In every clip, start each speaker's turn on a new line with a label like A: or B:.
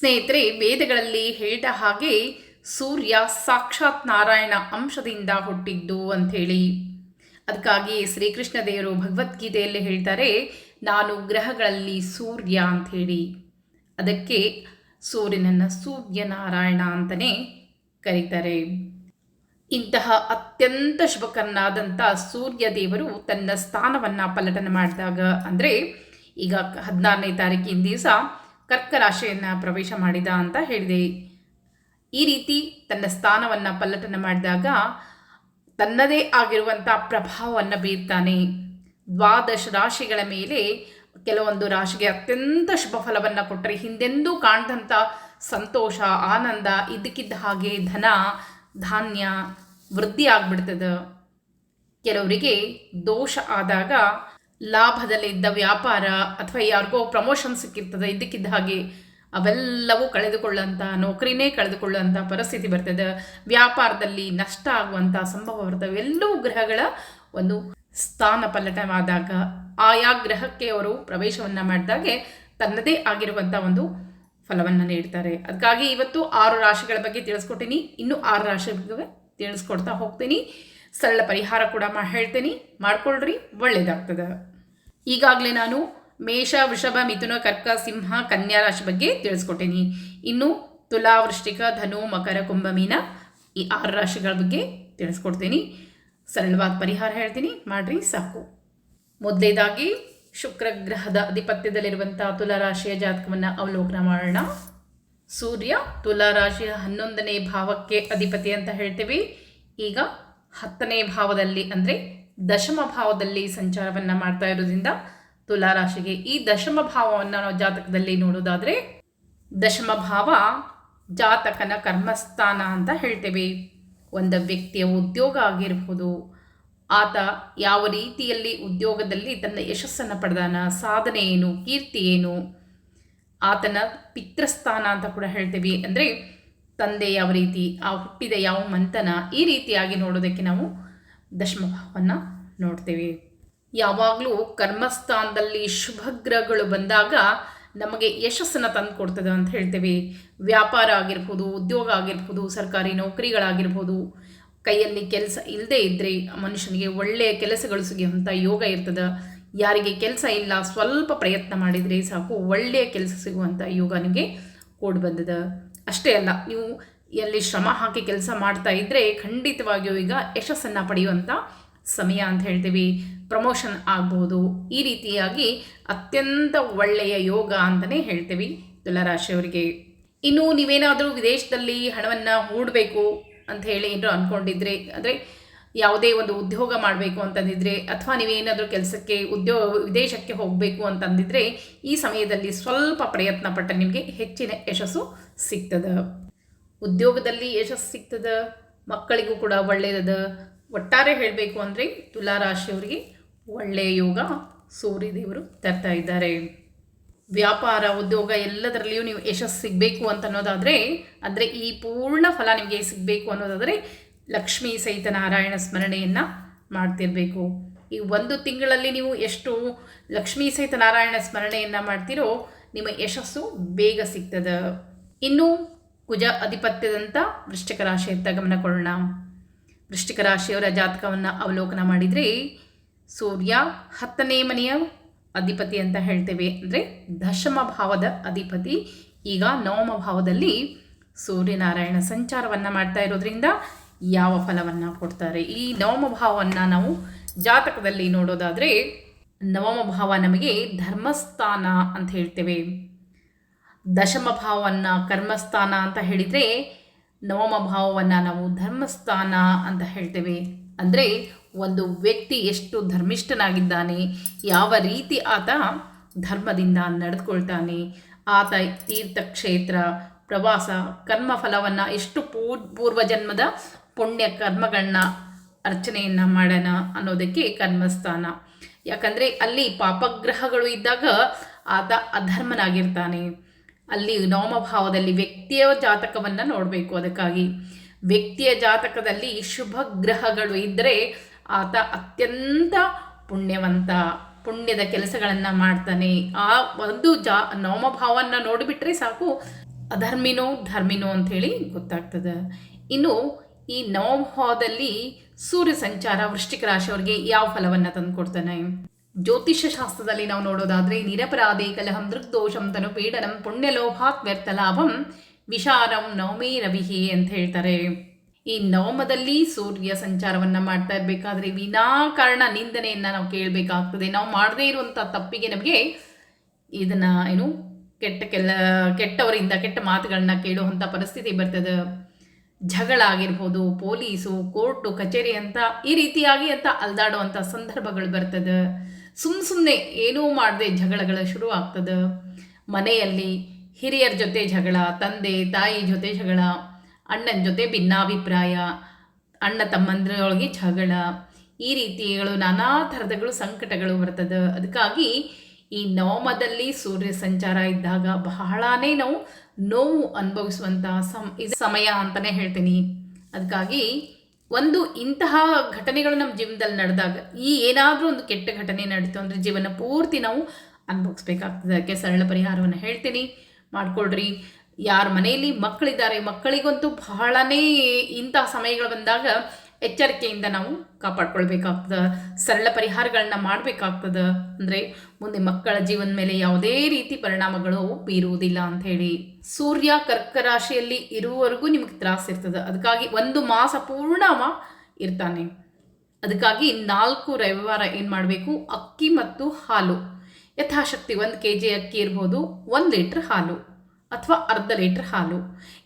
A: ಸ್ನೇಹಿತರೆ, ವೇದಗಳಲ್ಲಿ ಹೇಳಿದ ಹಾಗೆ ಸೂರ್ಯ ಸಾಕ್ಷಾತ್ ನಾರಾಯಣ ಅಂಶದಿಂದ ಹುಟ್ಟಿದ್ದು ಅಂಥೇಳಿ. ಅದಕ್ಕಾಗಿ ಶ್ರೀಕೃಷ್ಣ ದೇವರು ಭಗವದ್ಗೀತೆಯಲ್ಲಿ ಹೇಳ್ತಾರೆ, ನಾನು ಗ್ರಹಗಳಲ್ಲಿ ಸೂರ್ಯ ಅಂಥೇಳಿ. ಅದಕ್ಕೆ ಸೂರ್ಯನನ್ನು ಸೂರ್ಯನಾರಾಯಣ ಅಂತಲೇ ಕರೀತಾರೆ. ಇಂತಹ ಅತ್ಯಂತ ಶುಭಕರನಾದಂಥ ಸೂರ್ಯ ದೇವರು ತನ್ನ ಸ್ಥಾನವನ್ನು ಪಲಟನೆ ಮಾಡಿದಾಗ ಅಂದರೆ ಈಗ ಹದಿನಾರನೇ ತಾರೀಕಿನ ದಿವಸ ಕರ್ಕ ರಾಶಿಯನ್ನು ಪ್ರವೇಶ ಮಾಡಿದ ಅಂತ ಹೇಳಿದೆ. ಈ ರೀತಿ ತನ್ನ ಸ್ಥಾನವನ್ನು ಪಲ್ಲಟನ ಮಾಡಿದಾಗ ತನ್ನದೇ ಆಗಿರುವಂಥ ಪ್ರಭಾವವನ್ನು ಬೀರ್ತಾನೆ. ದ್ವಾದಶ ರಾಶಿಗಳ ಮೇಲೆ ಕೆಲವೊಂದು ರಾಶಿಗೆ ಅತ್ಯಂತ ಶುಭ ಫಲವನ್ನು ಕೊಟ್ಟರೆ ಹಿಂದೆಂದೂ ಕಾಣದಂಥ ಸಂತೋಷ, ಆನಂದ, ಇದ್ದಕ್ಕಿದ್ದ ಹಾಗೆ ಧನ, ಧಾನ್ಯ ವೃದ್ಧಿ ಆಗ್ಬಿಡ್ತದೆ. ಕೆಲವರಿಗೆ ದೋಷ ಆದಾಗ ಲಾಭದಲ್ಲಿದ್ದ ವ್ಯಾಪಾರ ಅಥವಾ ಯಾರಿಗೋ ಪ್ರಮೋಷನ್ ಸಿಕ್ಕಿರ್ತದೆ, ಇದ್ದಕ್ಕಿದ್ದ ಹಾಗೆ ಅವೆಲ್ಲವೂ ಕಳೆದುಕೊಳ್ಳುವಂಥ ನೌಕರಿನೇ ಕಳೆದುಕೊಳ್ಳುವಂಥ ಪರಿಸ್ಥಿತಿ ಬರ್ತದೆ. ವ್ಯಾಪಾರದಲ್ಲಿ ನಷ್ಟ ಆಗುವಂಥ ಸಂಭವ ಬರ್ತವೆ ಎಲ್ಲವೂ ಗ್ರಹಗಳ ಒಂದು ಸ್ಥಾನ ಪಲ್ಲಟವಾದಾಗ, ಆಯಾ ಗ್ರಹಕ್ಕೆ ಅವರು ಪ್ರವೇಶವನ್ನು ಮಾಡಿದಾಗೆ ತನ್ನದೇ ಆಗಿರುವಂಥ ಒಂದು ಫಲವನ್ನು ನೀಡ್ತಾರೆ. ಅದಕ್ಕಾಗಿ ಇವತ್ತು ಆರು ರಾಶಿಗಳ ಬಗ್ಗೆ ತಿಳಿಸ್ಕೊಟ್ಟಿನಿ. ಇನ್ನು ಆರು ರಾಶಿ ಬಗ್ಗೆ ತಿಳಿಸ್ಕೊಡ್ತಾ ಹೋಗ್ತೀನಿ. ಸರಳ ಪರಿಹಾರ ಕೂಡ ಹೇಳ್ತೀನಿ. ಮಾಡ್ಕೊಳ್ರಿ, ಒಳ್ಳೇದಾಗ್ತದೆ. ಈಗಾಗಲೇ ನಾನು ಮೇಷ, ವೃಷಭ, ಮಿಥುನ, ಕರ್ಕ, ಸಿಂಹ, ಕನ್ಯಾ ರಾಶಿ ಬಗ್ಗೆ ತಿಳಿಸ್ಕೊಟ್ಟೀನಿ. ಇನ್ನು ತುಲಾ, ವೃಶ್ಚಿಕ, ಧನು, ಮಕರ, ಕುಂಭ, ಮೀನ ಈ ಆರು ರಾಶಿಗಳ ಬಗ್ಗೆ ತಿಳಿಸ್ಕೊಡ್ತೀನಿ. ಸರಳವಾದ ಪರಿಹಾರ ಹೇಳ್ತೀನಿ. ಮಾಡ್ರಿ ಸಾಕು. ಮೊದಲೇದಾಗಿ ಶುಕ್ರ ಗ್ರಹದ ತುಲಾ ರಾಶಿಯ ಜಾತಕವನ್ನು ಅವಲೋಕನ ಮಾಡೋಣ. ಸೂರ್ಯ ತುಲಾ ರಾಶಿಯ ಹನ್ನೊಂದನೇ ಭಾವಕ್ಕೆ ಅಧಿಪತಿ ಅಂತ ಹೇಳ್ತೀವಿ. ಈಗ ಹತ್ತನೇ ಭಾವದಲ್ಲಿ ಅಂದರೆ ದಶಮ ಭಾವದಲ್ಲಿ ಸಂಚಾರವನ್ನು ಮಾಡ್ತಾ ಇರೋದ್ರಿಂದ ತುಲಾರಾಶಿಗೆ ಈ ದಶಮ ಭಾವವನ್ನು ನಾವು ಜಾತಕದಲ್ಲಿ ನೋಡೋದಾದರೆ ದಶಮ ಭಾವ ಜಾತಕನ ಕರ್ಮಸ್ಥಾನ ಅಂತ ಹೇಳ್ತೇವೆ. ಒಂದು ವ್ಯಕ್ತಿಯ ಉದ್ಯೋಗ ಆಗಿರ್ಬೋದು, ಆತ ಯಾವ ರೀತಿಯಲ್ಲಿ ಉದ್ಯೋಗದಲ್ಲಿ ತನ್ನ ಯಶಸ್ಸನ್ನು ಪಡೆದಾನ, ಸಾಧನೆ ಏನು, ಕೀರ್ತಿ ಏನು, ಆತನ ಪಿತೃಸ್ಥಾನ ಅಂತ ಕೂಡ ಹೇಳ್ತೇವೆ. ಅಂದರೆ ತಂದೆ ಯಾವ ರೀತಿ, ಆ ಹುಟ್ಟಿದ ಯಾವ ಮಂತನ ಈ ರೀತಿಯಾಗಿ ನೋಡೋದಕ್ಕೆ ನಾವು ದಶಮಭಾವವನ್ನು ನೋಡ್ತೀವಿ. ಯಾವಾಗಲೂ ಕರ್ಮಸ್ಥಾನದಲ್ಲಿ ಶುಭಗ್ರಹಗಳು ಬಂದಾಗ ನಮಗೆ ಯಶಸ್ಸನ್ನು ತಂದು ಕೊಡ್ತದೆ ಅಂತ ಹೇಳ್ತೇವೆ. ವ್ಯಾಪಾರ ಆಗಿರ್ಬೋದು, ಉದ್ಯೋಗ ಆಗಿರ್ಬೋದು, ಸರ್ಕಾರಿ ನೌಕರಿಗಳಾಗಿರ್ಬೋದು, ಕೈಯಲ್ಲಿ ಕೆಲಸ ಇಲ್ಲದೆ ಇದ್ದರೆ ಮನುಷ್ಯನಿಗೆ ಒಳ್ಳೆಯ ಕೆಲಸಗಳು ಸಿಗುವಂಥ ಯೋಗ ಇರ್ತದೆ. ಯಾರಿಗೆ ಕೆಲಸ ಇಲ್ಲ, ಸ್ವಲ್ಪ ಪ್ರಯತ್ನ ಮಾಡಿದರೆ ಸಾಕು ಒಳ್ಳೆಯ ಕೆಲಸ ಸಿಗುವಂಥ ಯೋಗ ನಿಮಗೆ ಕೂಡಿ ಬಂದದ. ಅಷ್ಟೇ ಅಲ್ಲ, ನೀವು ಎಲ್ಲಿ ಶ್ರಮ ಹಾಕಿ ಕೆಲಸ ಮಾಡ್ತಾ ಇದ್ದರೆ ಖಂಡಿತವಾಗಿಯೂ ಈಗ ಯಶಸ್ಸನ್ನು ಪಡೆಯುವಂಥ ಸಮಯ ಅಂತ ಹೇಳ್ತೀವಿ. ಪ್ರಮೋಷನ್ ಆಗ್ಬೋದು ಈ ರೀತಿಯಾಗಿ ಅತ್ಯಂತ ಒಳ್ಳೆಯ ಯೋಗ ಅಂತಲೇ ಹೇಳ್ತೀವಿ ತುಲಾರಾಶಿಯವರಿಗೆ. ಇನ್ನು ನೀವೇನಾದರೂ ವಿದೇಶದಲ್ಲಿ ಹಣವನ್ನು ಹೂಡಬೇಕು ಅಂತ ಹೇಳಿ ಏನಾದರೂ ಅಂದ್ಕೊಂಡಿದ್ರೆ ಅಂದರೆ ಯಾವುದೇ ಒಂದು ಉದ್ಯೋಗ ಮಾಡಬೇಕು ಅಂತಂದಿದ್ರೆ, ಅಥವಾ ನೀವೇನಾದರೂ ಕೆಲಸಕ್ಕೆ ಉದ್ಯೋಗ ವಿದೇಶಕ್ಕೆ ಹೋಗಬೇಕು ಅಂತಂದಿದ್ರೆ, ಈ ಸಮಯದಲ್ಲಿ ಸ್ವಲ್ಪ ಪ್ರಯತ್ನ ಪಟ್ಟರೆ ನಿಮಗೆ ಹೆಚ್ಚಿನ ಯಶಸ್ಸು ಸಿಗ್ತದೆ. ಉದ್ಯೋಗದಲ್ಲಿ ಯಶಸ್ಸು ಸಿಗ್ತದ, ಮಕ್ಕಳಿಗೂ ಕೂಡ ಒಳ್ಳೆಯದ ಒಟ್ಟಾರೆ ಹೇಳಬೇಕು ಅಂದರೆ ತುಲಾರಾಶಿಯವರಿಗೆ ಒಳ್ಳೆಯ ಯೋಗ ಸೂರ್ಯದೇವರು ತರ್ತಾ ಇದ್ದಾರೆ. ವ್ಯಾಪಾರ, ಉದ್ಯೋಗ ಎಲ್ಲದರಲ್ಲಿಯೂ ನೀವು ಯಶಸ್ಸು ಸಿಗಬೇಕು ಅಂತ ಅನ್ನೋದಾದರೆ, ಅಂದರೆ ಈ ಪೂರ್ಣ ಫಲ ನಿಮಗೆ ಸಿಗಬೇಕು ಅನ್ನೋದಾದರೆ ಲಕ್ಷ್ಮೀ ಸಹಿತ ನಾರಾಯಣ ಸ್ಮರಣೆಯನ್ನು ಮಾಡ್ತಿರಬೇಕು. ಈ ಒಂದು ತಿಂಗಳಲ್ಲಿ ನೀವು ಎಷ್ಟು ಲಕ್ಷ್ಮೀ ಸಹಿತ ನಾರಾಯಣ ಸ್ಮರಣೆಯನ್ನು ಮಾಡ್ತೀರೋ, ನಿಮ್ಮ ಯಶಸ್ಸು ಬೇಗ ಸಿಗ್ತದೆ. ಇನ್ನು ಕುಜ ಅಧಿಪತ್ಯದಂಥ ವೃಶ್ಚಿಕ ರಾಶಿಯತ್ತ ಗಮನ ಕೊಡೋಣ. ವೃಶ್ಚಿಕ ರಾಶಿಯವರ ಜಾತಕವನ್ನು ಅವಲೋಕನ ಮಾಡಿದರೆ ಸೂರ್ಯ ಹತ್ತನೇ ಮನೆಯ ಅಧಿಪತಿ ಅಂತ ಹೇಳ್ತೇವೆ. ಅಂದರೆ ದಶಮ ಭಾವದ ಅಧಿಪತಿ. ಈಗ ನವಮ ಭಾವದಲ್ಲಿ ಸೂರ್ಯನಾರಾಯಣ ಸಂಚಾರವನ್ನು ಮಾಡ್ತಾ ಇರೋದ್ರಿಂದ ಯಾವ ಫಲವನ್ನು ಕೊಡ್ತಾರೆ? ಈ ನವಮ ಭಾವವನ್ನು ನಾವು ಜಾತಕದಲ್ಲಿ ನೋಡೋದಾದರೆ ನವಮ ಭಾವ ನಮಗೆ ಧರ್ಮಸ್ಥಾನ ಅಂತ ಹೇಳ್ತೇವೆ. ದಶಮ ಭಾವವನ್ನು ಕರ್ಮಸ್ಥಾನ ಅಂತ ಹೇಳಿದರೆ ನವಮ ಭಾವವನ್ನು ನಾವು ಧರ್ಮಸ್ಥಾನ ಅಂತ ಹೇಳ್ತೇವೆ. ಅಂದರೆ ಒಂದು ವ್ಯಕ್ತಿ ಎಷ್ಟು ಧರ್ಮಿಷ್ಠನಾಗಿದ್ದಾನೆ, ಯಾವ ರೀತಿ ಆತ ಧರ್ಮದಿಂದ ನಡೆದುಕೊಳ್ತಾನೆ, ಆತ ತೀರ್ಥಕ್ಷೇತ್ರ, ಪ್ರವಾಸ ಕರ್ಮ ಫಲವನ್ನು ಎಷ್ಟು ಪೂರ್ ಪೂರ್ವ ಜನ್ಮದ ಪುಣ್ಯ ಕರ್ಮಗಳನ್ನ ಅರ್ಚನೆಯನ್ನು ಮಾಡೋಣ ಅನ್ನೋದಕ್ಕೆ ಕರ್ಮಸ್ಥಾನ. ಯಾಕಂದರೆ ಅಲ್ಲಿ ಪಾಪಗ್ರಹಗಳು ಇದ್ದಾಗ ಆತ ಅಧರ್ಮನಾಗಿರ್ತಾನೆ. ಅಲ್ಲಿ ನವಮಭಾವದಲ್ಲಿ ವ್ಯಕ್ತಿಯ ಜಾತಕವನ್ನು ನೋಡಬೇಕು. ಅದಕ್ಕಾಗಿ ವ್ಯಕ್ತಿಯ ಜಾತಕದಲ್ಲಿ ಶುಭ ಗ್ರಹಗಳು ಇದ್ದರೆ ಆತ ಅತ್ಯಂತ ಪುಣ್ಯವಂತ, ಪುಣ್ಯದ ಕೆಲಸಗಳನ್ನು ಮಾಡ್ತಾನೆ. ಆ ಒಂದು ಜಾ ನವಮಭಾವವನ್ನು ನೋಡಿಬಿಟ್ರೆ ಸಾಕು. ಅಧರ್ಮಿನೋ, ಧರ್ಮಿನೋ ಅಂಥೇಳಿ ಗೊತ್ತಾಗ್ತದೆ. ಇನ್ನು ಈ ನವಮಭಾವದಲ್ಲಿ ಸೂರ್ಯ ಸಂಚಾರ, ವೃಶ್ಚಿಕ ರಾಶಿಯವರಿಗೆ ಯಾವ ಫಲವನ್ನು ತಂದುಕೊಡ್ತಾನೆ? ಜ್ಯೋತಿಷ್ಯ ಶಾಸ್ತ್ರದಲ್ಲಿ ನಾವು ನೋಡೋದಾದ್ರೆ, ನಿರಪರಾಧಿ ಕಲಹಂ ದೃಗ್ದೋಷಂ ತನು ಪೀಡನಂ ಪುಣ್ಯಲೋಭಾತ್ ವ್ಯರ್ಥ ಲಾಭಂ ವಿಶಾರಂ ನವಮೇ ರವಿಹಿ ಅಂತ ಹೇಳ್ತಾರೆ. ಈ ನವಮದಲ್ಲಿ ಸೂರ್ಯ ಸಂಚಾರವನ್ನ ಮಾಡ್ತಾ ಇರಬೇಕಾದ್ರೆ ವಿನಾಕಾರಣ ನಿಂದನೆಯನ್ನ ನಾವು ಕೇಳಬೇಕಾಗ್ತದೆ. ನಾವು ಮಾಡದೇ ಇರುವಂಥ ತಪ್ಪಿಗೆ ನಮಗೆ ಇದನ್ನ ಏನು ಕೆಟ್ಟ ಕೆಲ, ಕೆಟ್ಟವರಿಂದ, ಕೆಟ್ಟ ಮಾತುಗಳನ್ನ ಕೇಳುವಂಥ ಪರಿಸ್ಥಿತಿ ಬರ್ತದೆ. ಜಗಳ ಆಗಿರ್ಬೋದು, ಪೊಲೀಸು, ಕೋರ್ಟು, ಕಚೇರಿ ಅಂತ ಈ ರೀತಿಯಾಗಿ ಅಂತ ಅಲ್ದಾಡುವಂಥ ಸಂದರ್ಭಗಳು ಬರ್ತದೆ. ಸುಮ್ಮ ಸುಮ್ಮನೆ ಏನೂ ಮಾಡದೆ ಜಗಳಗಳು ಶುರು ಆಗ್ತದೆ ಮನೆಯಲ್ಲಿ ಹಿರಿಯರ ಜೊತೆ ಜಗಳ, ತಂದೆ, ತಾಯಿ ಜೊತೆ ಜಗಳ, ಅಣ್ಣನ ಜೊತೆ ಭಿನ್ನಾಭಿಪ್ರಾಯ, ಅಣ್ಣ ತಮ್ಮಂದ್ರೊಳಗೆ ಜಗಳ, ಈ ರೀತಿಗಳು ನಾನಾ ಥರದಗಳು ಸಂಕಟಗಳು ಬರ್ತದೆ. ಅದಕ್ಕಾಗಿ ಈ ನವಮದಲ್ಲಿ ಸೂರ್ಯ ಸಂಚಾರ ಇದ್ದಾಗ ಬಹಳನೇ ನಾವು ನೋವು ಅನುಭವಿಸುವಂಥ ಸಮ್, ಇದು ಸಮಯ ಅಂತಲೇ ಹೇಳ್ತೀನಿ. ಅದಕ್ಕಾಗಿ ಒಂದು ಇಂತಹ ಘಟನೆಗಳು ನಮ್ಮ ಜೀವನದಲ್ಲಿ ನಡೆದಾಗ, ಈ ಏನಾದರೂ ಒಂದು ಕೆಟ್ಟ ಘಟನೆ ನಡೀತು ಅಂದರೆ ಜೀವನ ಪೂರ್ತಿ ನಾವು ಅನುಭವಿಸ್ಬೇಕಾಗ್ತದೆ ಅದಕ್ಕೆ ಸರಳ ಪರಿಹಾರವನ್ನು ಹೇಳ್ತೀನಿ. ಮಾಡ್ಕೊಳ್ರಿ. ಯಾರ ಮನೆಯಲ್ಲಿ ಮಕ್ಕಳಿದ್ದಾರೆ, ಮಕ್ಕಳಿಗಂತೂ ಬಹಳನೇ ಇಂತಹ ಸಮಯಗಳು ಬಂದಾಗ ಎಚ್ಚರಿಕೆಯಿಂದ ನಾವು ಕಾಪಾಡ್ಕೊಳ್ಬೇಕಾಗ್ತದೆ, ಸರಳ ಪರಿಹಾರಗಳನ್ನ ಮಾಡಬೇಕಾಗ್ತದೆ. ಅಂದರೆ ಮುಂದೆ ಮಕ್ಕಳ ಜೀವನ ಮೇಲೆ ಯಾವುದೇ ರೀತಿ ಪರಿಣಾಮಗಳು ಬೀರುವುದಿಲ್ಲ ಅಂತ ಹೇಳಿ. ಸೂರ್ಯ ಕರ್ಕ ರಾಶಿಯಲ್ಲಿ ಇರುವವರೆಗೂ ನಿಮಗೆ ತ್ರಾಸ ಇರ್ತದೆ. ಅದಕ್ಕಾಗಿ ಒಂದು ಮಾಸ ಪೂರ್ಣ ಅವ ಇರ್ತಾನೆ. ಅದಕ್ಕಾಗಿ ನಾಲ್ಕು ರವಿವಾರ ಏನು ಮಾಡಬೇಕು? ಅಕ್ಕಿ ಮತ್ತು ಹಾಲು. ಯಥಾಶಕ್ತಿ ಒಂದು ಕೆ ಜಿ ಅಕ್ಕಿ ಇರ್ಬೋದು, ಒಂದು ಲೀಟ್ರ್ ಹಾಲು ಅಥವಾ ಅರ್ಧ ಲೀಟ್ರ್ ಹಾಲು.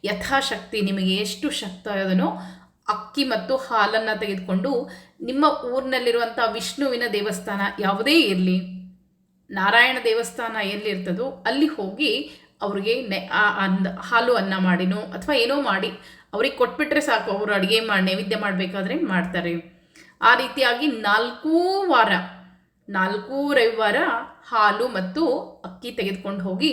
A: ಯಥಾಶಕ್ತಿ ನಿಮಗೆ ಎಷ್ಟು ಶಕ್ತ ಅದನೋ ಅಕ್ಕಿ ಮತ್ತು ಹಾಲನ್ನು ತೆಗೆದುಕೊಂಡು ನಿಮ್ಮ ಊರಿನಲ್ಲಿರುವಂಥ ವಿಷ್ಣುವಿನ ದೇವಸ್ಥಾನ ಯಾವುದೇ ಇರಲಿ. ನಾರಾಯಣ ದೇವಸ್ಥಾನ ಎಲ್ಲಿರ್ತದೋ ಅಲ್ಲಿ ಹೋಗಿ ಅವ್ರಿಗೆ ನೆ ಹಾಲು ಅನ್ನ ಮಾಡಿನೋ ಅಥವಾ ಏನೋ ಮಾಡಿ ಅವ್ರಿಗೆ ಕೊಟ್ಬಿಟ್ರೆ ಸಾಕು. ಅವರು ಅಡುಗೆ ಮಾಡಿ ನೈವೇದ್ಯ ಮಾಡಬೇಕಾದ್ರೆ ಮಾಡ್ತಾರೆ. ಆ ರೀತಿಯಾಗಿ ನಾಲ್ಕೂ ವಾರ, ನಾಲ್ಕೂ ರವಿವಾರ ಹಾಲು ಮತ್ತು ಅಕ್ಕಿ ತೆಗೆದುಕೊಂಡು ಹೋಗಿ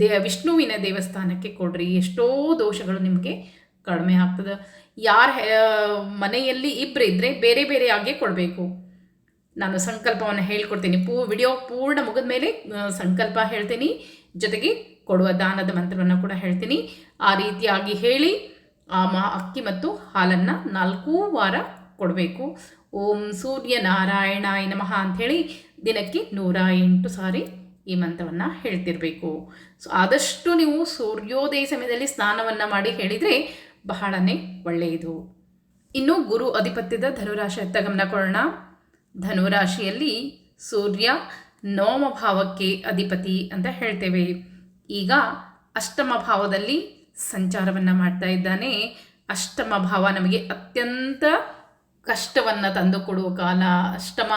A: ದೇ ವಿಷ್ಣುವಿನ ದೇವಸ್ಥಾನಕ್ಕೆ ಕೊಡ್ರಿ. ಎಷ್ಟೋ ದೋಷಗಳು ನಿಮಗೆ ಕಡಿಮೆ ಆಗ್ತದೆ. ಯಾರ ಮನೆಯಲ್ಲಿ ಇಬ್ಬರು ಇದ್ದರೆ ಬೇರೆ ಬೇರೆ ಆಗೇ ಕೊಡಬೇಕು. ನಾನು ಸಂಕಲ್ಪವನ್ನು ಹೇಳ್ಕೊಡ್ತೀನಿ. ಪೂ, ವಿಡಿಯೋ ಪೂರ್ಣ ಮುಗಿದ ಮೇಲೆ ಸಂಕಲ್ಪ ಹೇಳ್ತೀನಿ. ಜೊತೆಗೆ ಕೊಡುವ ದಾನದ ಮಂತ್ರವನ್ನು ಕೂಡ ಹೇಳ್ತೀನಿ. ಆ ರೀತಿಯಾಗಿ ಹೇಳಿ, ಆ ಮಾ, ಅಕ್ಕಿ ಮತ್ತು ಹಾಲನ್ನು ನಾಲ್ಕೂ ವಾರ ಕೊಡಬೇಕು. ಓಂ ಸೂರ್ಯ ನಾರಾಯಣಾಯ ನಮಃ ಅಂಥೇಳಿ ದಿನಕ್ಕೆ ನೂರ ಎಂಟು ಸಾರಿ ಈ ಮಂತ್ರವನ್ನು ಹೇಳ್ತಿರಬೇಕು. ಸೊ, ಆದಷ್ಟು ನೀವು ಸೂರ್ಯೋದಯ ಸಮಯದಲ್ಲಿ ಸ್ನಾನವನ್ನು ಮಾಡಿ ಹೇಳಿದರೆ ಬಹಳನೇ ಒಳ್ಳೆಯದು. ಇನ್ನು ಗುರು ಅಧಿಪತ್ಯದ ಧನುರಾಶಿಯತ್ತ ಗಮನ ಕೊಡೋಣ. ಧನುರಾಶಿಯಲ್ಲಿ ಸೂರ್ಯ ನವಮ ಭಾವಕ್ಕೆ ಅಧಿಪತಿ ಅಂತ ಹೇಳ್ತೇವೆ. ಈಗ ಅಷ್ಟಮ ಭಾವದಲ್ಲಿ ಸಂಚಾರವನ್ನು ಮಾಡ್ತಾ ಇದ್ದಾನೆ. ಅಷ್ಟಮ ಭಾವ ನಮಗೆ ಅತ್ಯಂತ ಕಷ್ಟವನ್ನು ತಂದುಕೊಡುವ ಕಾಲ. ಅಷ್ಟಮ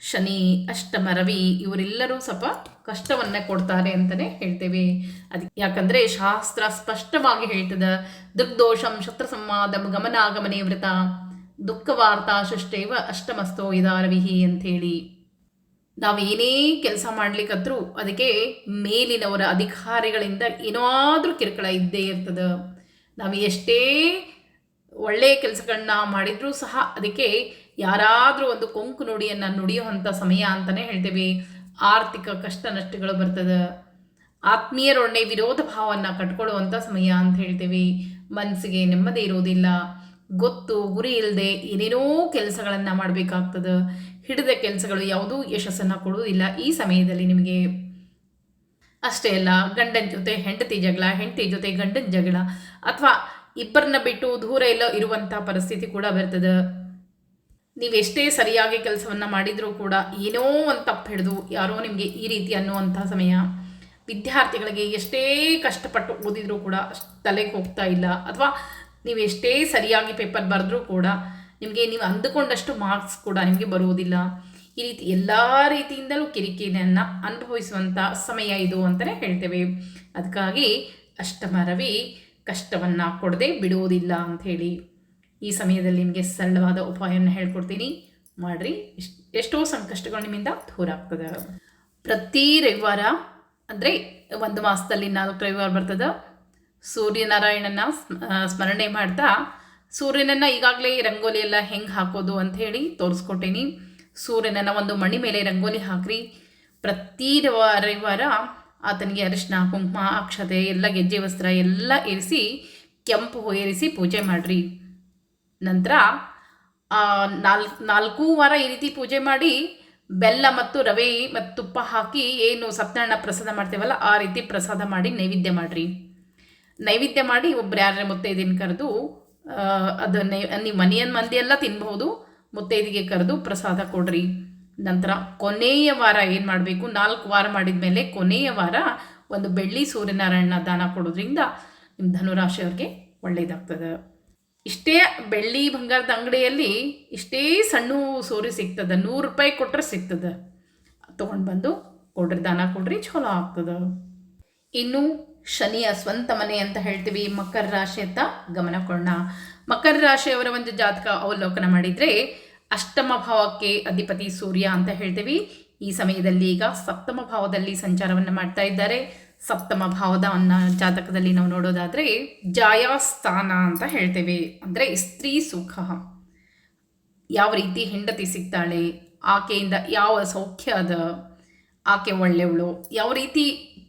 A: ಶನಿ, ಅಷ್ಟಮ ರವಿ ಇವರೆಲ್ಲರೂ ಸ್ವಲ್ಪ ಕಷ್ಟವನ್ನ ಕೊಡ್ತಾರೆ ಅಂತಲೇ ಹೇಳ್ತೇವೆ. ಅದು ಯಾಕಂದರೆ ಶಾಸ್ತ್ರ ಸ್ಪಷ್ಟವಾಗಿ ಹೇಳ್ತದೆ, ದುರ್ದೋಷಂ ಶತ್ರು ಸಂವಾದ ಗಮನಾಗಮನೆ ವೃತ. ದುಃಖವಾರ್ತಾ ಸೃಷ್ಟೇವ ಅಷ್ಟಮಸ್ತೋ ಇದಾರವಿಹಿ ಅಂಥೇಳಿ. ನಾವೇನೇ ಕೆಲಸ ಮಾಡ್ಲಿಕ್ಕಂದ್ರೂ ಅದಕ್ಕೆ ಮೇಲಿನವರ ಅಧಿಕಾರಿಗಳಿಂದ ಏನಾದರೂ ಕಿರುಕುಳ ಇದ್ದೇ ಇರ್ತದೆ. ನಾವು ಎಷ್ಟೇ ಒಳ್ಳೆಯ ಕೆಲಸಗಳನ್ನ ಮಾಡಿದರೂ ಸಹ ಅದಕ್ಕೆ ಯಾರಾದರೂ ಒಂದು ಕೊಂಕು ನುಡಿಯನ್ನು ನುಡಿಯುವಂಥ ಸಮಯ ಅಂತಲೇ ಹೇಳ್ತೇವೆ. ಆರ್ಥಿಕ ಕಷ್ಟ ನಷ್ಟಗಳು ಬರ್ತದೆ. ಆತ್ಮೀಯರೊಡನೆ ವಿರೋಧ ಭಾವವನ್ನು ಕಟ್ಕೊಳ್ಳುವಂಥ ಸಮಯ ಅಂತ ಹೇಳ್ತೇವೆ. ಮನಸ್ಸಿಗೆ ನೆಮ್ಮದಿ ಇರೋದಿಲ್ಲ ಗೊತ್ತು, ಗುರಿ ಇಲ್ಲದೆ ಏನೇನೋ ಕೆಲಸಗಳನ್ನು ಮಾಡಬೇಕಾಗ್ತದೆ. ಹಿಡಿದ ಕೆಲಸಗಳು ಯಾವುದೂ ಯಶಸ್ಸನ್ನು ಕೊಡುವುದಿಲ್ಲ. ಈ ಸಮಯದಲ್ಲಿ ನಿಮಗೆ ಅಷ್ಟೇ ಅಲ್ಲ, ಗಂಡನ ಜೊತೆ ಹೆಂಡತಿ ಜಗಳ, ಹೆಂಡತಿ ಜೊತೆ ಗಂಡನ ಜಗಳ ಅಥವಾ ಇಬ್ಬರನ್ನ ಬಿಟ್ಟು ದೂರ ಎಲ್ಲ ಇರುವಂಥ ಪರಿಸ್ಥಿತಿ ಕೂಡ ಬರ್ತದೆ. ನೀವೆಷ್ಟೇ ಸರಿಯಾಗಿ ಕೆಲಸವನ್ನು ಮಾಡಿದರೂ ಕೂಡ ಏನೋ ಒಂದು ತಪ್ಪು ಹಿಡಿದು ಯಾರೋ ನಿಮಗೆ ಈ ರೀತಿ ಅನ್ನುವಂಥ ಸಮಯ ವಿದ್ಯಾರ್ಥಿಗಳಿಗೆ ಎಷ್ಟೇ ಕಷ್ಟಪಟ್ಟು ಓದಿದರೂ ಕೂಡ ಅಷ್ಟು ತಲೆಗೆ ಹೋಗ್ತಾ ಇಲ್ಲ. ಅಥವಾ ನೀವು ಎಷ್ಟೇ ಸರಿಯಾಗಿ ಪೇಪರ್ ಬರೆದ್ರೂ ಕೂಡ ನಿಮಗೆ ನೀವು ಅಂದುಕೊಂಡಷ್ಟು ಮಾರ್ಕ್ಸ್ ಕೂಡ ನಿಮಗೆ ಬರುವುದಿಲ್ಲ. ಈ ರೀತಿ ಎಲ್ಲ ರೀತಿಯಿಂದಲೂ ಕಿರಿಕಿರಿಯನ್ನು ಅನುಭವಿಸುವಂಥ ಸಮಯ ಇದು ಅಂತಲೇ ಹೇಳ್ತೇವೆ. ಅದಕ್ಕಾಗಿ ಅಷ್ಟಮ ರವಿ ಕಷ್ಟವನ್ನು ಕೊಡದೆ ಬಿಡುವುದಿಲ್ಲ ಅಂಥೇಳಿ ಈ ಸಮಯದಲ್ಲಿ ನಿಮಗೆ ಸರಳವಾದ ಉಪಾಯವನ್ನು ಹೇಳ್ಕೊಡ್ತೀನಿ. ಮಾಡಿರಿ. ಎಷ್ಟು, ಎಷ್ಟೋ ಸಂಕಷ್ಟಗಳು ನಿಮ್ಮಿಂದ ದೂರ ಆಗ್ತದೆ. ಪ್ರತಿ ರವಿವಾರ ಅಂದರೆ ಒಂದು ಮಾಸದಲ್ಲಿ ನಾಲ್ಕು ರವಿವಾರ ಬರ್ತದೆ? ಸೂರ್ಯನಾರಾಯಣನ ಸ್ಮರಣೆ ಮಾಡ್ತಾ ಸೂರ್ಯನನ್ನು ಈಗಾಗಲೇ ರಂಗೋಲಿ ಎಲ್ಲ ಹೆಂಗೆ ಹಾಕೋದು ಅಂತ ಹೇಳಿ ತೋರಿಸ್ಕೊಟ್ಟೇನಿ. ಸೂರ್ಯನನ್ನ ಒಂದು ಮಣಿ ಮೇಲೆ ರಂಗೋಲಿ ಹಾಕ್ರಿ. ಪ್ರತಿ ರವಿವಾರ ಆತನಿಗೆ ಅರಿಶಿನ ಕುಂಕುಮ, ಅಕ್ಷತೆ, ಎಲ್ಲ ಗೆಜ್ಜೆ, ವಸ್ತ್ರ ಎಲ್ಲ ಇರಿಸಿ ಕೆಂಪು ಏರಿಸಿ ಪೂಜೆ ಮಾಡಿರಿ. ನಂತರ ನಾಲ್ಕು ನಾಲ್ಕು ವಾರ ಈ ರೀತಿ ಪೂಜೆ ಮಾಡಿ ಬೆಲ್ಲ ಮತ್ತು ರವೆ ಮತ್ತು ತುಪ್ಪ ಹಾಕಿ ಏನು ಸತ್ಯನಾರಾಯಣ ಪ್ರಸಾದ ಮಾಡ್ತೇವಲ್ಲ ಆ ರೀತಿ ಪ್ರಸಾದ ಮಾಡಿ ನೈವೇದ್ಯ ಮಾಡಿರಿ. ನೈವೇದ್ಯ ಮಾಡಿ ಒಬ್ರು ಯಾರೇ ಮುತ್ತೈದಿನ ಕರೆದು ಅದು ನೈ ನೀವು ಮನೆಯ ಮಂದಿ ಎಲ್ಲ ತಿನ್ಬಹುದು, ಮುತ್ತೈದಿಗೆ ಕರೆದು ಪ್ರಸಾದ ಕೊಡ್ರಿ. ನಂತರ ಕೊನೆಯ ವಾರ ಏನು ಮಾಡಬೇಕು? ನಾಲ್ಕು ವಾರ ಮಾಡಿದ ಮೇಲೆ ಕೊನೆಯ ವಾರ ಒಂದು ಬೆಳ್ಳಿ ಸೂರ್ಯನಾರಾಯಣ ದಾನ ಕೊಡೋದ್ರಿಂದ ನಿಮ್ಮ ಧನುರಾಶಿಯವ್ರಿಗೆ ಒಳ್ಳೆಯದಾಗ್ತದೆ ಇಷ್ಟೇ ಬೆಳ್ಳಿ ಬಂಗಾರದ ಅಂಗಡಿಯಲ್ಲಿ ಇಷ್ಟೇ ಸಣ್ಣ ಸೂರ್ಯ ಸಿಗ್ತದೆ. ನೂರು ರೂಪಾಯಿ ಕೊಟ್ಟರೆ ಸಿಗ್ತದೆ. ತೊಗೊಂಡು ಬಂದು ಕೊಡ್ರಿ, ದಾನ ಕೊಡ್ರಿ ಚಲೋ ಆಗ್ತದೆ. ಇನ್ನು ಶನಿಯ ಸ್ವಂತ ಮನೆ ಅಂತ ಹೇಳ್ತೀವಿ. ಮಕರ ರಾಶಿ ಅಂತ ಗಮನ ಕೊಡೋಣ. ಮಕರ ರಾಶಿಯವರ ಒಂದು ಜಾತಕ ಅವಲೋಕನ ಮಾಡಿದರೆ ಅಷ್ಟಮ ಭಾವಕ್ಕೆ ಅಧಿಪತಿ ಸೂರ್ಯ ಅಂತ ಹೇಳ್ತೀವಿ. ಈ ಸಮಯದಲ್ಲಿ ಈಗ ಸಪ್ತಮ ಭಾವದಲ್ಲಿ ಸಂಚಾರವನ್ನು ಮಾಡ್ತಾ ಇದ್ದಾರೆ. ಸಪ್ತಮ ಭಾವದ ಅನ್ನ ಜಾತಕದಲ್ಲಿ ನಾವು ನೋಡೋದಾದರೆ ಜಾಯಾಸ್ಥಾನ ಅಂತ ಹೇಳ್ತೇವೆ. ಅಂದರೆ ಸ್ತ್ರೀ ಸುಖ. ಯಾವ ರೀತಿ ಹೆಂಡತಿ ಸಿಗ್ತಾಳೆ, ಆಕೆಯಿಂದ ಯಾವ ಸೌಖ್ಯ ಅದ, ಆಕೆ ಒಳ್ಳೆಯವಳು, ಯಾವ ರೀತಿ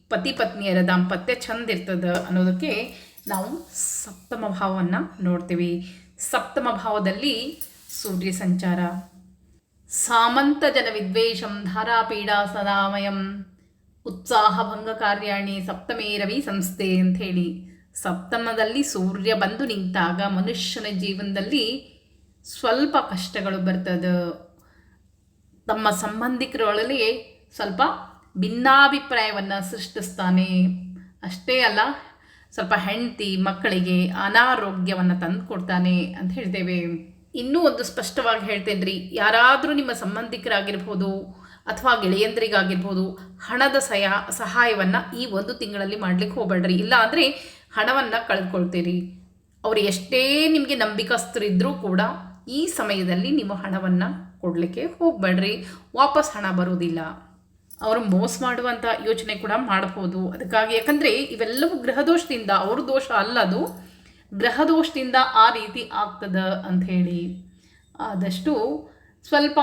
A: ಪತಿ ಪತ್ನಿಯರ ದಾಂಪತ್ಯ ಚಂದ ಇರ್ತದ ಅನ್ನೋದಕ್ಕೆ ನಾವು ಸಪ್ತಮ ಭಾವವನ್ನು ನೋಡ್ತೀವಿ. ಸಪ್ತಮ ಭಾವದಲ್ಲಿ ಸೂರ್ಯ ಸಂಚಾರ. ಸಾಮಂತ ಜನ ವಿದ್ವೇಷಂ ಧಾರಾಪೀಡಾ ಸದಾಮಯಂ. ಉತ್ಸಾಹ ಭಂಗ ಕಾರ್ಯಾಣಿ ಸಪ್ತಮೇ ರವಿ ಸಂಸ್ಥೆ ಅಂಥೇಳಿ. ಸಪ್ತಮದಲ್ಲಿ ಸೂರ್ಯ ಬಂದು ನಿಂತಾಗ ಮನುಷ್ಯನ ಜೀವನದಲ್ಲಿ ಸ್ವಲ್ಪ ಕಷ್ಟಗಳು ಬರ್ತದೆ. ತಮ್ಮ ಸಂಬಂಧಿಕರೊಳಗೆ ಸ್ವಲ್ಪ ಭಿನ್ನಾಭಿಪ್ರಾಯವನ್ನು ಸೃಷ್ಟಿಸ್ತಾನೆ. ಅಷ್ಟೇ ಅಲ್ಲ, ಸ್ವಲ್ಪ ಹೆಂಡತಿ ಮಕ್ಕಳಿಗೆ ಅನಾರೋಗ್ಯವನ್ನು ತಂದು ಕೊಡ್ತಾನೆ ಅಂತ ಹೇಳ್ತೇವೆ. ಇನ್ನೂ ಒಂದು ಸ್ಪಷ್ಟವಾಗಿ ಹೇಳ್ತೇನೆ ರೀ ಯಾರಾದರೂ ನಿಮ್ಮ ಸಂಬಂಧಿಕರಾಗಿರ್ಬೋದು ಅಥವಾ ಗೆಳೆಯಂದ್ರಿಗಾಗಿರ್ಬೋದು, ಹಣದ ಸಯ, ಸಹಾಯವನ್ನು ಈ ಒಂದು ತಿಂಗಳಲ್ಲಿ ಮಾಡ್ಲಿಕ್ಕೆ ಹೋಗ್ಬೇಡ್ರಿ. ಇಲ್ಲ ಅಂದರೆ ಹಣವನ್ನು ಕಳೆದುಕೊಳ್ತೀರಿ ಅವರು ಎಷ್ಟೇ ನಿಮಗೆ ನಂಬಿಕಸ್ಥರಿದ್ದರೂ ಕೂಡ ಈ ಸಮಯದಲ್ಲಿ ನಿಮ್ಮ ಹಣವನ್ನು ಕೊಡಲಿಕ್ಕೆ ಹೋಗಬೇಡ್ರಿ. ವಾಪಸ್ ಹಣ ಬರೋದಿಲ್ಲ ಅವರು ಮೋಸ ಮಾಡುವಂಥ ಯೋಚನೆ ಕೂಡ ಮಾಡಬಹುದು ಅದಕ್ಕಾಗಿ ಯಾಕಂದರೆ ಇವೆಲ್ಲವೂ ಗ್ರಹದೋಷದಿಂದ, ಅವ್ರ ದೋಷ ಅಲ್ಲ ಅಲ್ಲದು ಗ್ರಹದೋಷದಿಂದ ಆ ರೀತಿ ಆಗ್ತದ ಅಂಥೇಳಿ ಆದಷ್ಟು ಸ್ವಲ್ಪ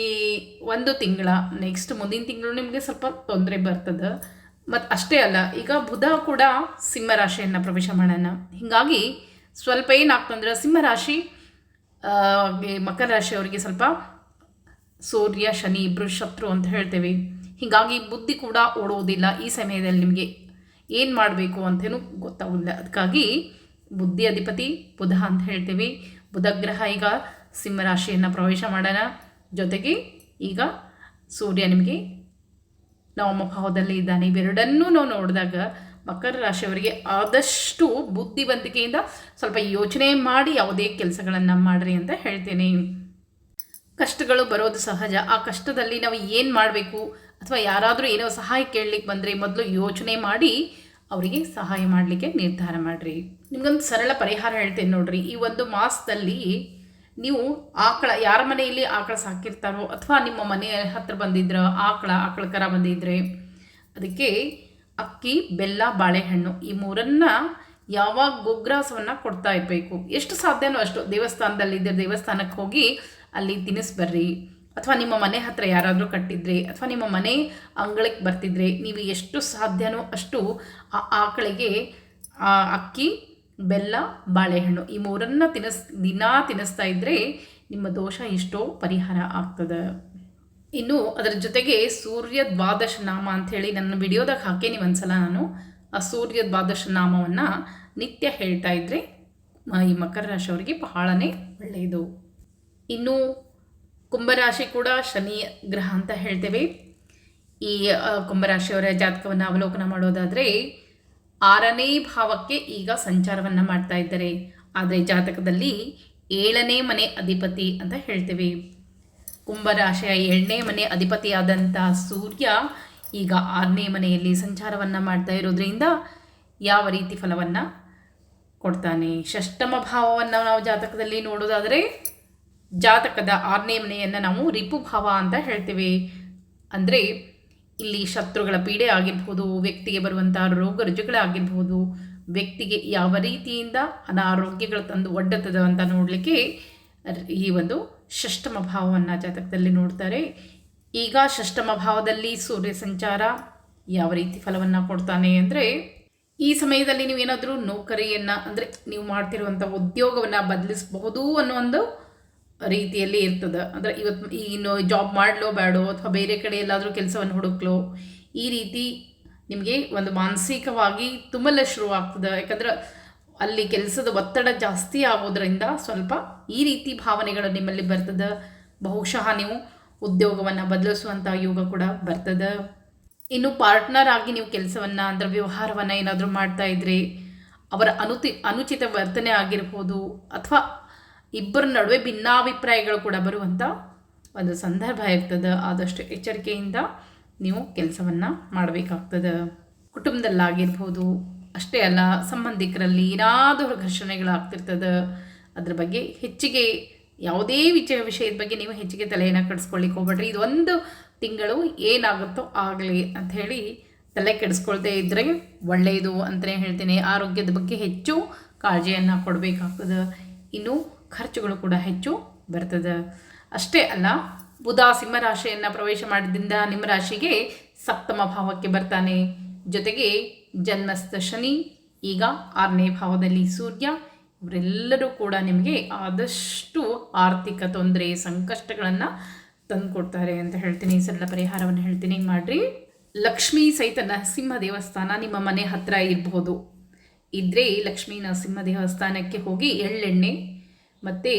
A: ಈ ಒಂದು ತಿಂಗಳ ನೆಕ್ಸ್ಟ್ ಮುಂದಿನ ತಿಂಗಳು ನಿಮಗೆ ಸ್ವಲ್ಪ ತೊಂದರೆ ಬರ್ತದೆ. ಮತ್ತು ಅಷ್ಟೇ ಅಲ್ಲ, ಈಗ ಬುಧ ಕೂಡ ಸಿಂಹರಾಶಿಯನ್ನು ಪ್ರವೇಶ ಮಾಡೋಣ. ಹೀಗಾಗಿ ಸ್ವಲ್ಪ ಏನಾಗ್ತಂದ್ರೆ ಸಿಂಹರಾಶಿ ಮಕರ ರಾಶಿಯವರಿಗೆ ಸ್ವಲ್ಪ ಸೂರ್ಯ, ಶನಿ ಇಬ್ಬರು ಶತ್ರು ಅಂತ ಹೇಳ್ತೇವೆ. ಹೀಗಾಗಿ ಬುದ್ಧಿ ಕೂಡ ಓಡೋದಿಲ್ಲ ಈ ಸಮಯದಲ್ಲಿ ನಿಮಗೆ ಏನು ಮಾಡಬೇಕು ಅಂತೇನು ಗೊತ್ತಾಗೋದಿಲ್ಲ. ಅದಕ್ಕಾಗಿ ಬುದ್ಧಿ ಅಧಿಪತಿ ಬುಧ ಅಂತ ಹೇಳ್ತೀವಿ. ಬುಧ ಗ್ರಹ ಈಗ ಸಿಂಹರಾಶಿಯನ್ನು ಪ್ರವೇಶ ಮಾಡೋಣ. ಜೊತೆಗೆ ಈಗ ಸೂರ್ಯ ನಿಮಗೆ ನವಮ ಭಾವದಲ್ಲಿ ಇದ್ದಾನೆ. ಇವೆರಡನ್ನೂ ನಾವು ನೋಡಿದಾಗ ಮಕರ ರಾಶಿಯವರಿಗೆ ಆದಷ್ಟು ಬುದ್ಧಿವಂತಿಕೆಯಿಂದ ಸ್ವಲ್ಪ ಯೋಚನೆ ಮಾಡಿ ಯಾವುದೇ ಕೆಲಸಗಳನ್ನು ಮಾಡಿರಿ ಅಂತ ಹೇಳ್ತೇನೆ. ಕಷ್ಟಗಳು ಬರೋದು ಸಹಜ. ಆ ಕಷ್ಟದಲ್ಲಿ ನಾವು ಏನು ಮಾಡಬೇಕು? ಅಥವಾ ಯಾರಾದರೂ ಏನೋ ಸಹಾಯ ಕೇಳಲಿಕ್ಕೆ ಬಂದರೆ ಮೊದಲು ಯೋಚನೆ ಮಾಡಿ ಅವರಿಗೆ ಸಹಾಯ ಮಾಡಲಿಕ್ಕೆ ನಿರ್ಧಾರ ಮಾಡಿರಿ. ನಿಮಗೊಂದು ಸರಳ ಪರಿಹಾರ ಹೇಳ್ತೇನೆ ನೋಡ್ರಿ. ಈ ಒಂದು ಮಾಸದಲ್ಲಿ ನೀವು ಆಕಳ, ಯಾರ ಮನೆಯಲ್ಲಿ ಆಕಳ ಸಾಕಿರ್ತಾರೋ ಅಥವಾ ನಿಮ್ಮ ಮನೆಯ ಹತ್ರ ಬಂದಿದ್ರ ಆಕಳ ಆಕಳ ಕರ ಬಂದಿದ್ರೆ ಅದಕ್ಕೆ ಅಕ್ಕಿ, ಬೆಲ್ಲ, ಬಾಳೆಹಣ್ಣು ಈ ಮೂರನ್ನ ಯಾವಾಗ ಗೊಗ್ರಾಸವನ್ನು ಕೊಡ್ತಾ ಇರಬೇಕು. ಎಷ್ಟು ಸಾಧ್ಯನೋ ಅಷ್ಟು ದೇವಸ್ಥಾನದಲ್ಲಿದ್ದರೆ ದೇವಸ್ಥಾನಕ್ಕೆ ಹೋಗಿ ಅಲ್ಲಿ ತಿನ್ನಿಸ್ಬರ್ರಿ ಅಥವಾ ನಿಮ್ಮ ಮನೆ ಹತ್ರ ಯಾರಾದರೂ ಕಟ್ಟಿದ್ರೆ ಅಥವಾ ನಿಮ್ಮ ಮನೆ ಅಂಗಳಕ್ಕೆ ಬರ್ತಿದ್ರೆ ನೀವು ಎಷ್ಟು ಸಾಧ್ಯನೋ ಅಷ್ಟು ಆ ಆಕಳಿಗೆ ಅಕ್ಕಿ, ಬೆಲ್ಲ, ಬಾಳೆಹಣ್ಣು ಈ ಮೂರನ್ನು ತಿನ್ನಿಸ್ ದಿನಾ ತಿನ್ನಿಸ್ತಾ ಇದ್ದರೆ ನಿಮ್ಮ ದೋಷ ಎಷ್ಟೋ ಪರಿಹಾರ ಆಗ್ತದೆ. ಇನ್ನು ಅದರ ಜೊತೆಗೆ ಸೂರ್ಯ ದ್ವಾದಶ ನಾಮ ಅಂಥೇಳಿ ನನ್ನ ವಿಡಿಯೋದಾಗ ಹಾಕೇನಿ ಒಂದ್ಸಲ ನಾನು ಆ ಸೂರ್ಯ ದ್ವಾದಶ ನಾಮವನ್ನು ನಿತ್ಯ ಹೇಳ್ತಾ ಇದ್ದರೆ ಈ ಮಕರ ರಾಶಿಯವರಿಗೆ ಬಹಳನೇ ಒಳ್ಳೆಯದು. ಇನ್ನು ಕುಂಭರಾಶಿ ಕೂಡ ಶನಿ ಗ್ರಹ ಅಂತ ಹೇಳ್ತೇವೆ. ಈ ಕುಂಭರಾಶಿಯವರ ಜಾತಕವನ್ನು ಅವಲೋಕನ ಮಾಡೋದಾದರೆ ಆರನೇ ಭಾವಕ್ಕೆ ಈಗ ಸಂಚಾರವನ್ನು ಮಾಡ್ತಾ ಇದ್ದಾರೆ. ಆದರೆ ಜಾತಕದಲ್ಲಿ ಏಳನೇ ಮನೆ ಅಧಿಪತಿ ಅಂತ ಹೇಳ್ತೇವೆ. ಕುಂಭರಾಶಿಯ ಏಳನೇ ಮನೆ ಅಧಿಪತಿಯಾದಂಥ ಸೂರ್ಯ ಈಗ ಆರನೇ ಮನೆಯಲ್ಲಿ ಸಂಚಾರವನ್ನು ಮಾಡ್ತಾ ಇರೋದ್ರಿಂದ ಯಾವ ರೀತಿ ಫಲವನ್ನು ಕೊಡ್ತಾನೆ? ಷಷ್ಟಮ ಭಾವವನ್ನು ನಾವು ಜಾತಕದಲ್ಲಿ ನೋಡೋದಾದರೆ ಜಾತಕದ ಆರನೇ ಮನೆಯನ್ನು ನಾವು ರಿಪುಭಾವ ಅಂತ ಹೇಳ್ತೇವೆ. ಅಂದರೆ ಇಲ್ಲಿ ಶತ್ರುಗಳ ಪೀಡೆ ಆಗಿರ್ಬೋದು, ವ್ಯಕ್ತಿಗೆ ಬರುವಂಥ ರೋಗ ರುಜುಗಳಾಗಿರ್ಬೋದು, ವ್ಯಕ್ತಿಗೆ ಯಾವ ರೀತಿಯಿಂದ ಅನಾರೋಗ್ಯಗಳು ತಂದು ಒಡ್ಡತದ ಅಂತ ನೋಡಲಿಕ್ಕೆ ಈ ಒಂದು ಷಷ್ಟಮ ಭಾವವನ್ನು ಜಾತಕದಲ್ಲಿ ನೋಡ್ತಾರೆ. ಈಗ ಷಷ್ಟಮ ಭಾವದಲ್ಲಿ ಸೂರ್ಯ ಸಂಚಾರ ಯಾವ ರೀತಿ ಫಲವನ್ನು ಕೊಡ್ತಾನೆ ಅಂದರೆ, ಈ ಸಮಯದಲ್ಲಿ ನೀವೇನಾದರೂ ನೌಕರಿಯನ್ನು ಅಂದರೆ ನೀವು ಮಾಡ್ತಿರುವಂಥ ಉದ್ಯೋಗವನ್ನು ಬದಲಿಸಬಹುದು ಅನ್ನೋ ಒಂದು ರೀತಿಯಲ್ಲಿ ಇರ್ತದೆ. ಅಂದರೆ ಇವತ್ತು ಈ ಇನ್ನು ಜಾಬ್ ಮಾಡಲೋ ಬೇಡೋ ಅಥವಾ ಬೇರೆ ಕಡೆ ಎಲ್ಲಾದರೂ ಕೆಲಸವನ್ನು ಹುಡುಕ್ಲೋ, ಈ ರೀತಿ ನಿಮಗೆ ಒಂದು ಮಾನಸಿಕವಾಗಿ ತುಂಬಲ ಶುರುವಾಗ್ತದೆ. ಯಾಕಂದ್ರೆ ಅಲ್ಲಿ ಕೆಲಸದ ಒತ್ತಡ ಜಾಸ್ತಿ ಆಗೋದ್ರಿಂದ ಸ್ವಲ್ಪ ಈ ರೀತಿ ಭಾವನೆಗಳು ನಿಮ್ಮಲ್ಲಿ ಬರ್ತದೆ. ಬಹುಶಃ ನೀವು ಉದ್ಯೋಗವನ್ನು ಬದಲಿಸುವಂಥ ಯೋಗ ಕೂಡ ಬರ್ತದೆ. ಇನ್ನು ಪಾರ್ಟ್ನರ್ ಆಗಿ ನೀವು ಕೆಲಸವನ್ನು, ಅಂದರೆ ವ್ಯವಹಾರವನ್ನು ಏನಾದರೂ ಮಾಡ್ತಾ ಇದ್ರೆ, ಅವರ ಅನುತಿ, ಅನುಚಿತ ವರ್ತನೆ ಆಗಿರ್ಬೋದು, ಅಥವಾ ಇಬ್ಬರ ನಡುವೆ ಭಿನ್ನಾಭಿಪ್ರಾಯಗಳು ಕೂಡ ಬರುವಂಥ ಒಂದು ಸಂದರ್ಭ ಇರ್ತದೆ. ಆದಷ್ಟು ಎಚ್ಚರಿಕೆಯಿಂದ ನೀವು ಕೆಲಸವನ್ನು ಮಾಡಬೇಕಾಗ್ತದೆ. ಕುಟುಂಬದಲ್ಲಾಗಿರ್ಬೋದು, ಅಷ್ಟೇ ಅಲ್ಲ, ಸಂಬಂಧಿಕರಲ್ಲಿ ಏನಾದರೂ ಘರ್ಷಣೆಗಳಾಗ್ತಿರ್ತದೆ. ಅದ್ರ ಬಗ್ಗೆ ಹೆಚ್ಚಿಗೆ, ಯಾವುದೇ ವಿಚಯ ವಿಷಯದ ಬಗ್ಗೆ ನೀವು ಹೆಚ್ಚಿಗೆ ತಲೆಯನ್ನು ಕೆಡಿಸ್ಕೊಳ್ಳಿಕ್ಕೆ ಹೋಗ್ಬೇಡ್ರಿ. ಇದೊಂದು ತಿಂಗಳು ಏನಾಗುತ್ತೋ ಆಗಲಿ ಅಂತ ಹೇಳಿ ತಲೆ ಕೆಡಿಸ್ಕೊಳ್ತೇ ಇದ್ದರೆ ಒಳ್ಳೆಯದು ಅಂತಲೇ ಹೇಳ್ತೀನಿ. ಆರೋಗ್ಯದ ಬಗ್ಗೆ ಹೆಚ್ಚು ಕಾಳಜಿಯನ್ನು ಕೊಡಬೇಕಾಗ್ತದೆ. ಇನ್ನು ಖರ್ಚುಗಳು ಕೂಡ ಹೆಚ್ಚು ಬರ್ತದೆ. ಅಷ್ಟೇ ಅಲ್ಲ, ಬುಧ ಸಿಂಹ ರಾಶಿಯನ್ನು ಪ್ರವೇಶ ಮಾಡಿದ್ರಿಂದ ನಿಮ್ಮ ರಾಶಿಗೆ ಸಪ್ತಮ ಭಾವಕ್ಕೆ ಬರ್ತಾನೆ. ಜೊತೆಗೆ ಜನ್ಮಸ್ಥ ಶನಿ, ಈಗ ಆರನೇ ಭಾವದಲ್ಲಿ ಸೂರ್ಯ, ಇವರೆಲ್ಲರೂ ಕೂಡ ನಿಮಗೆ ಆದಷ್ಟು ಆರ್ಥಿಕ ತೊಂದರೆ, ಸಂಕಷ್ಟಗಳನ್ನು ತಂದುಕೊಡ್ತಾರೆ ಅಂತ ಹೇಳ್ತೀನಿ. ಸರಳ ಪರಿಹಾರವನ್ನು ಹೇಳ್ತೀನಿ. ಮಾಡಿರಿ. ಲಕ್ಷ್ಮೀ ಸಹಿತ ನರಸಿಂಹ ದೇವಸ್ಥಾನ ನಿಮ್ಮ ಮನೆ ಹತ್ತಿರ ಇರಬಹುದು ಇದ್ದರೆ ಲಕ್ಷ್ಮೀ ನರಸಿಂಹ ದೇವಸ್ಥಾನಕ್ಕೆ ಹೋಗಿ ಎಳ್ಳೆಣ್ಣೆ ಮತ್ತು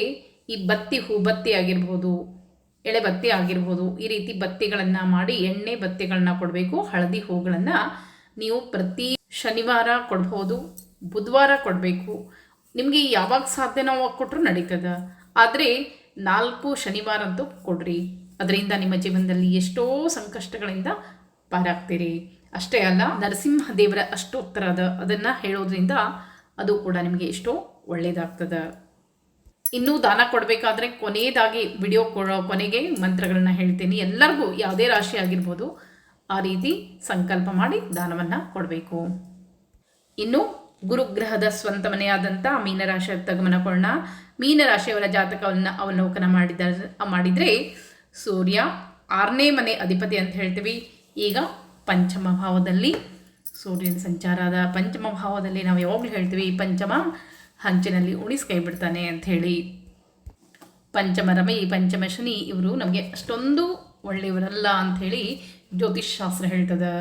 A: ಈ ಬತ್ತಿ ಹೂ, ಬತ್ತಿ ಆಗಿರ್ಬೋದು, ಎಳೆ ಬತ್ತಿ ಆಗಿರ್ಬೋದು, ಈ ರೀತಿ ಬತ್ತಿಗಳನ್ನು ಮಾಡಿ ಎಣ್ಣೆ ಬತ್ತಿಗಳನ್ನ ಕೊಡಬೇಕು. ಹಳದಿ ಹೂಗಳನ್ನು ನೀವು ಪ್ರತಿ ಶನಿವಾರ ಕೊಡ್ಬೋದು, ಬುಧವಾರ ಕೊಡಬೇಕು. ನಿಮಗೆ ಯಾವಾಗ ಸಾಧ್ಯನೋ ಅವಾಗ ಕೊಟ್ಟರು ನಡೀತದೆ. ಆದರೆ ನಾಲ್ಕು ಶನಿವಾರ ಅಂತೂ ಕೊಡ್ರಿ. ಅದರಿಂದ ನಿಮ್ಮ ಜೀವನದಲ್ಲಿ ಎಷ್ಟೋ ಸಂಕಷ್ಟಗಳಿಂದ ಪಾರಾಗ್ತೀರಿ. ಅಷ್ಟೇ ಅಲ್ಲ ನರಸಿಂಹ ದೇವರ ಅಷ್ಟೋತ್ತರದ ಅದನ್ನು ಹೇಳೋದ್ರಿಂದ ಅದು ಕೂಡ ನಿಮಗೆ ಎಷ್ಟೋ ಒಳ್ಳೆಯದಾಗ್ತದೆ ಇನ್ನೂ ದಾನ ಕೊಡಬೇಕಾದ್ರೆ ಕೊನೆಯದಾಗಿ ವಿಡಿಯೋ ಕೊಡೋ ಕೊನೆಗೆ ಮಂತ್ರಗಳನ್ನ ಹೇಳ್ತೀನಿ. ಎಲ್ಲರಿಗೂ ಯಾವುದೇ ರಾಶಿ ಆಗಿರ್ಬೋದು, ಆ ರೀತಿ ಸಂಕಲ್ಪ ಮಾಡಿ ದಾನವನ್ನು ಕೊಡಬೇಕು. ಇನ್ನು ಗುರುಗ್ರಹದ ಸ್ವಂತ ಮನೆಯಾದಂಥ ಮೀನರಾಶಿ ಕೊಡೋಣ. ಮೀನರಾಶಿಯವರ ಜಾತಕವನ್ನು ಅವಲೋಕನ ಮಾಡಿದ, ಮಾಡಿದರೆ ಸೂರ್ಯ ಆರನೇ ಮನೆ ಅಧಿಪತಿ ಅಂತ ಹೇಳ್ತೀವಿ. ಈಗ ಪಂಚಮ ಭಾವದಲ್ಲಿ ಸೂರ್ಯನ ಸಂಚಾರದ ಪಂಚಮ ಭಾವದಲ್ಲಿ ನಾವು ಯಾವಾಗಲೂ ಹೇಳ್ತೀವಿ, ಪಂಚಮ ಹಂಚಿನಲ್ಲಿ ಉಣಿಸ್ ಕೈ ಬಿಡ್ತಾನೆ ಅಂಥೇಳಿ ಪಂಚಮ ರಮಿ ಪಂಚಮ ಶನಿ ಇವರು ನಮಗೆ ಅಷ್ಟೊಂದು ಒಳ್ಳೆಯವರಲ್ಲ ಅಂಥೇಳಿ ಶಾಸ್ತ್ರ ಹೇಳ್ತದೆ.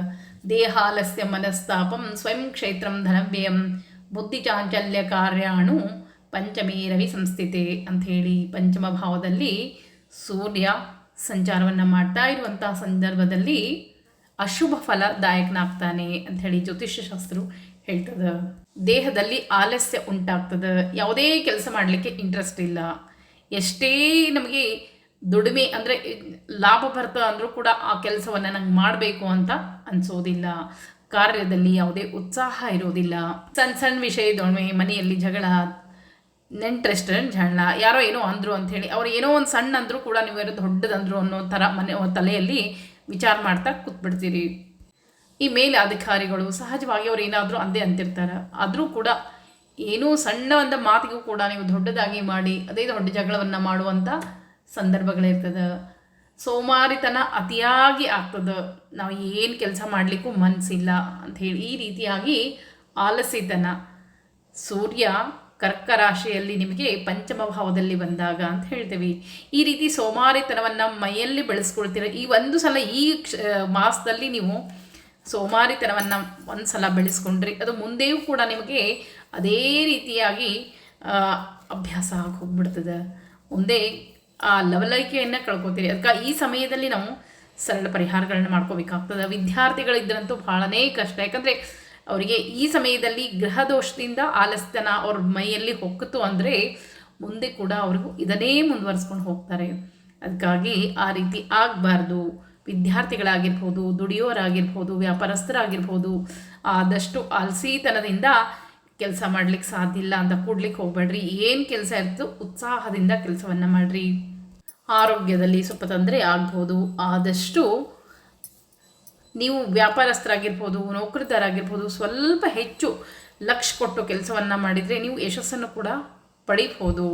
A: ದೇಹಾಲಸ್ಯ ಮನಸ್ತಾಪಂ, ಸ್ವಯಂ ಕ್ಷೇತ್ರಂ ಧನವ್ಯಯಂ, ಬುದ್ಧಿ ಚಾಂಚಲ್ಯ ಕಾರ್ಯಾಣು, ಪಂಚಮೇ ರವಿ ಸಂಸ್ಥಿತೆ ಅಂಥೇಳಿ ಪಂಚಮ ಭಾವದಲ್ಲಿ ಸೂರ್ಯ ಸಂಚಾರವನ್ನು ಮಾಡ್ತಾ ಇರುವಂತಹ ಸಂದರ್ಭದಲ್ಲಿ ಅಶುಭ ಫಲದಾಯಕನಾಗ್ತಾನೆ ಅಂಥೇಳಿ ಜ್ಯೋತಿಷ್ಯ ಶಾಸ್ತ್ರರು ಹೇಳ್ತದೆ. ದೇಹದಲ್ಲಿ ಆಲಸ್ಯ ಉಂಟಾಗ್ತದೆ. ಯಾವುದೇ ಕೆಲಸ ಮಾಡಲಿಕ್ಕೆ ಇಂಟ್ರೆಸ್ಟ್ ಇಲ್ಲ. ಎಷ್ಟೇ ನಮಗೆ ದುಡಿಮೆ ಅಂದರೆ ಲಾಭ ಬರ್ತದೆ ಅಂದರೂ ಕೂಡ ಆ ಕೆಲಸವನ್ನು ನಂಗೆ ಮಾಡಬೇಕು ಅಂತ ಅನಿಸೋದಿಲ್ಲ. ಕಾರ್ಯದಲ್ಲಿ ಯಾವುದೇ ಉತ್ಸಾಹ ಇರೋದಿಲ್ಲ. ಸಣ್ಣ ಸಣ್ಣ ವಿಷಯದೊಳಗೆ ಮನೆಯಲ್ಲಿ ಜಗಳ ನೆಂಟ್ರೆಸ್ಟ್ ಜಗಳ ಯಾರೋ ಏನೋ ಅಂದರು ಅಂಥೇಳಿ ಅವ್ರು ಏನೋ ಒಂದು ಸಣ್ಣ ಅಂದರೂ ಕೂಡ ನೀವು ದೊಡ್ಡದಂದರು ದೊಡ್ಡದಂದ್ರು ಅನ್ನೋ ಥರ ಮನೆ ತಲೆಯಲ್ಲಿ ವಿಚಾರ ಮಾಡ್ತಾ ಕೂತ್ಬಿಡ್ತೀರಿ. ಈ ಮೇಲೆ ಅಧಿಕಾರಿಗಳು ಸಹಜವಾಗಿ ಅವ್ರು ಏನಾದರೂ ಅಂದೇ ಅಂತಿರ್ತಾರೆ. ಆದರೂ ಕೂಡ ಏನೂ ಸಣ್ಣ ಒಂದು ಮಾತಿಗೂ ಕೂಡ ನೀವು ದೊಡ್ಡದಾಗಿ ಮಾಡಿ, ಅದೇ ದೊಡ್ಡ ಜಗಳವನ್ನು ಮಾಡುವಂಥ ಸಂದರ್ಭಗಳಿರ್ತದೆ. ಸೋಮಾರಿತನ ಅತಿಯಾಗಿ ಆಗ್ತದೆ. ನಾವು ಏನು ಕೆಲಸ ಮಾಡಲಿಕ್ಕೂ ಮನಸ್ಸಿಲ್ಲ ಅಂಥೇಳಿ ಈ ರೀತಿಯಾಗಿ ಆಲಸಿತನ ಸೂರ್ಯ ಕರ್ಕ ರಾಶಿಯಲ್ಲಿ ನಿಮಗೆ ಪಂಚಮ ಭಾವದಲ್ಲಿ ಬಂದಾಗ ಅಂತ ಹೇಳ್ತೀವಿ. ಈ ರೀತಿ ಸೋಮಾರಿತನವನ್ನು ಮೈಯಲ್ಲಿ ಬೆಳೆಸ್ಕೊಳ್ತೀರ. ಈ ಒಂದು ಸಲ ಈ ಮಾಸದಲ್ಲಿ ನೀವು ಸೋಮಾರಿತನವನ್ನು ಒಂದು ಸಲ ಬೆಳೆಸ್ಕೊಂಡ್ರಿ. ಅದು ಮುಂದೆಯೂ ಕೂಡ ನಿಮಗೆ ಅದೇ ರೀತಿಯಾಗಿ ಅಭ್ಯಾಸ ಆಗಿ ಮುಂದೆ ಆ ಲವಲೈಕೆಯನ್ನು ಕಳ್ಕೊತೀರಿ. ಅದಕ್ಕೆ ಈ ಸಮಯದಲ್ಲಿ ನಾವು ಸರಳ ಪರಿಹಾರಗಳನ್ನ ಮಾಡ್ಕೋಬೇಕಾಗ್ತದೆ. ವಿದ್ಯಾರ್ಥಿಗಳಿದ್ದರಂತೂ ಭಾಳನೇ ಕಷ್ಟ. ಯಾಕಂದರೆ ಅವರಿಗೆ ಈ ಸಮಯದಲ್ಲಿ ಗ್ರಹ ದೋಷದಿಂದ ಆಲಸ್ಯನ ಅವ್ರ ಮೈಯಲ್ಲಿ ಹೊಕ್ಕಿತು ಅಂದರೆ ಮುಂದೆ ಕೂಡ ಅವ್ರಿಗೂ ಇದನ್ನೇ ಮುಂದುವರಿಸ್ಕೊಂಡು ಹೋಗ್ತಾರೆ. ಅದಕ್ಕಾಗಿ ಆ ರೀತಿ ಆಗಬಾರ್ದು. ವಿದ್ಯಾರ್ಥಿಗಳಾಗಿರ್ಬೋದು, ದುಡಿಯೋರಾಗಿರ್ಬೋದು, ವ್ಯಾಪಾರಸ್ಥರಾಗಿರ್ಬೋದು, ಆದಷ್ಟು ಅಲಸಿತನದಿಂದ ಕೆಲಸ ಮಾಡ್ಲಿಕ್ಕೆ ಸಾಧ್ಯ ಇಲ್ಲ ಅಂತ ಕೂಡ್ಲಿಕ್ಕೆ ಹೋಗ್ಬೇಡ್ರಿ. ಏನು ಕೆಲಸ ಇರ್ತೋ ಉತ್ಸಾಹದಿಂದ ಕೆಲಸವನ್ನು ಮಾಡಿರಿ. ಆರೋಗ್ಯದಲ್ಲಿ ಸ್ವಲ್ಪ ತೊಂದರೆ ಆಗ್ಬೋದು. ಆದಷ್ಟು ನೀವು ವ್ಯಾಪಾರಸ್ಥರಾಗಿರ್ಬೋದು, ನೌಕರಿದಾರಾಗಿರ್ಬೋದು, ಸ್ವಲ್ಪ ಹೆಚ್ಚು ಲಕ್ಷ ಕೊಟ್ಟು ಕೆಲಸವನ್ನು ಮಾಡಿದರೆ ನೀವು ಯಶಸ್ಸನ್ನು ಕೂಡ ಪಡೀಬೋದು.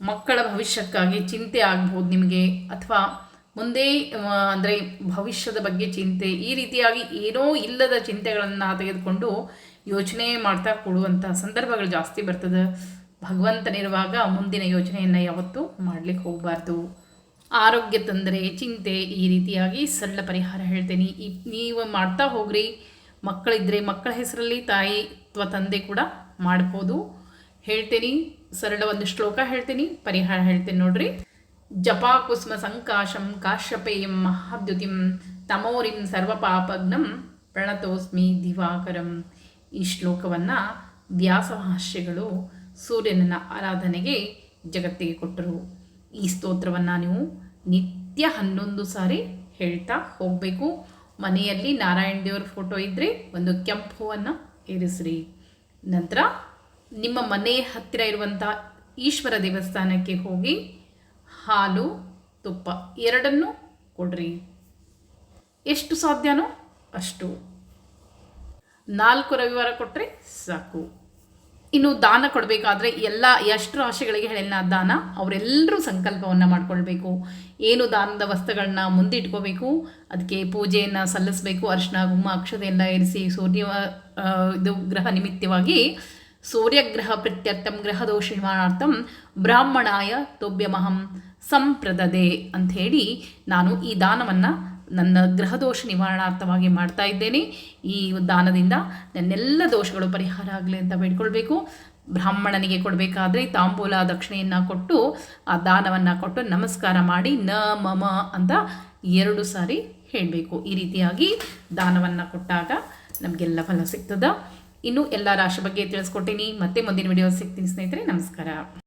A: ಮಕ್ಕಳ ಭವಿಷ್ಯಕ್ಕಾಗಿ ಚಿಂತೆ ಆಗ್ಬೋದು ನಿಮಗೆ. ಅಥವಾ ಮುಂದೆ ಅಂದರೆ ಭವಿಷ್ಯದ ಬಗ್ಗೆ ಚಿಂತೆ, ಈ ರೀತಿಯಾಗಿ ಏನೋ ಇಲ್ಲದ ಚಿಂತೆಗಳನ್ನು ತೆಗೆದುಕೊಂಡು ಯೋಚನೆ ಮಾಡ್ತಾ ಕೊಡುವಂಥ ಸಂದರ್ಭಗಳು ಜಾಸ್ತಿ ಬರ್ತದೆ. ಭಗವಂತನಿರುವಾಗ ಮುಂದಿನ ಯೋಚನೆಯನ್ನು ಯಾವತ್ತೂ ಮಾಡಲಿಕ್ಕೆ ಹೋಗಬಾರ್ದು. ಆರೋಗ್ಯ ತೊಂದರೆ, ಚಿಂತೆ, ಈ ರೀತಿಯಾಗಿ ಸರಳ ಪರಿಹಾರ ಹೇಳ್ತೀನಿ. ಈ, ನೀವು ಮಾಡ್ತಾ ಹೋಗ್ರಿ. ಮಕ್ಕಳಿದ್ರೆ ಮಕ್ಕಳ ಹೆಸರಲ್ಲಿ ತಾಯಿ ಅಥವಾ ತಂದೆ ಕೂಡ ಮಾಡ್ಬೋದು. ಹೇಳ್ತೇನೆ, ಸರಳ ಒಂದು ಶ್ಲೋಕ ಹೇಳ್ತೀನಿ, ಪರಿಹಾರ ಹೇಳ್ತೀನಿ ನೋಡ್ರಿ. ಜಪಾ ಕುಸುಮ ಸಂಕಾಶಂ ಕಾಶ್ಯಪೇಯಂ ಮಹಾದ್ಯುತಿಂ ತಮೋರಿಂ ಸರ್ವಪಾಪಗ್ನಂ ಪ್ರಣತೋಸ್ಮಿ ದಿವಾಕರಂ. ಈ ಶ್ಲೋಕವನ್ನು ವ್ಯಾಸಭಾಷ್ಯಗಳು ಸೂರ್ಯನ ಆರಾಧನೆಗೆ ಜಗತ್ತಿಗೆ ಕೊಟ್ಟರು. ಈ ಸ್ತೋತ್ರವನ್ನು ನೀವು ನಿತ್ಯ ಹನ್ನೊಂದು ಸಾರಿ ಹೇಳ್ತಾ ಹೋಗಬೇಕು. ಮನೆಯಲ್ಲಿ ನಾರಾಯಣ ದೇವರ ಫೋಟೋ ಇದ್ದರೆ ಒಂದು ಕೆಂಪು ಹೂವನ್ನು ಇರಿಸ್ರಿ. ನಂತರ ನಿಮ್ಮ ಮನೆ ಹತ್ತಿರ ಇರುವಂಥ ಈಶ್ವರ ದೇವಸ್ಥಾನಕ್ಕೆ ಹೋಗಿ ಹಾಲು, ತುಪ್ಪ ಎರಡನ್ನು ಕೊಡ್ರಿ. ಎಷ್ಟು ಸಾಧ್ಯನೋ ಅಷ್ಟು. ನಾಲ್ಕು ರವಿವಾರ ಕೊಟ್ಟರೆ ಸಾಕು. ಇನ್ನು ದಾನ ಕೊಡಬೇಕಾದ್ರೆ ಎಲ್ಲ ಎಷ್ಟು ರಾಶಿಗಳಿಗೆ ಹೇಳಿನ ದಾನ, ಅವರೆಲ್ಲರೂ ಸಂಕಲ್ಪವನ್ನು ಮಾಡಿಕೊಳ್ಬೇಕು. ಏನು ದಾನದ ವಸ್ತುಗಳನ್ನ ಮುಂದಿಟ್ಕೋಬೇಕು ಅದಕ್ಕೆ ಪೂಜೆಯನ್ನು ಸಲ್ಲಿಸಬೇಕು, ಅರ್ಶಿನ ಗುಮ್ಮ ಅಕ್ಷತೆಯನ್ನು ಇರಿಸಿ, ಸೂರ್ಯ ಇದು ಗ್ರಹ ನಿಮಿತ್ತವಾಗಿ ಸೂರ್ಯಗ್ರಹ ಪ್ರತ್ಯರ್ಥಂ ಗ್ರಹ ದೋಷ ನಿವಾರಣಾರ್ಥಂ ಬ್ರಾಹ್ಮಣಾಯ ತೋಭ್ಯಮಹಂ ಸಂಪ್ರದದೆ ಅಂತ ಹೇಳಿ ನಾನು ಈ ದಾನವನ್ನು ನನ್ನ ಗ್ರಹದೋಷ ನಿವಾರಣಾರ್ಥವಾಗಿ ಮಾಡ್ತಾ ಇದ್ದೇನೆ. ಈ ದಾನದಿಂದ ನನ್ನೆಲ್ಲ ದೋಷಗಳು ಪರಿಹಾರ ಆಗಲಿ ಅಂತ ಬೇಡ್ಕೊಳ್ಬೇಕು. ಬ್ರಾಹ್ಮಣನಿಗೆ ಕೊಡಬೇಕಾದ್ರೆ ತಾಂಬೂಲ ದಕ್ಷಿಣೆಯನ್ನು ಕೊಟ್ಟು ಆ ದಾನವನ್ನು ಕೊಟ್ಟು ನಮಸ್ಕಾರ ಮಾಡಿ ನ ಮಮ ಅಂತ ಎರಡು ಸಾರಿ ಹೇಳಬೇಕು. ಈ ರೀತಿಯಾಗಿ ದಾನವನ್ನು ಕೊಟ್ಟಾಗ ನಮಗೆಲ್ಲ ಫಲ ಸಿಗ್ತದ. ಇನ್ನು ಎಲ್ಲ ರಾಶಿ ಬಗ್ಗೆ ತಿಳಿಸ್ಕೊಟ್ಟಿನಿ. ಮತ್ತೆ ಮುಂದಿನ ವಿಡಿಯೋ ಸಿಗ್ತೀನಿ ಸ್ನೇಹಿತರೆ. ನಮಸ್ಕಾರ.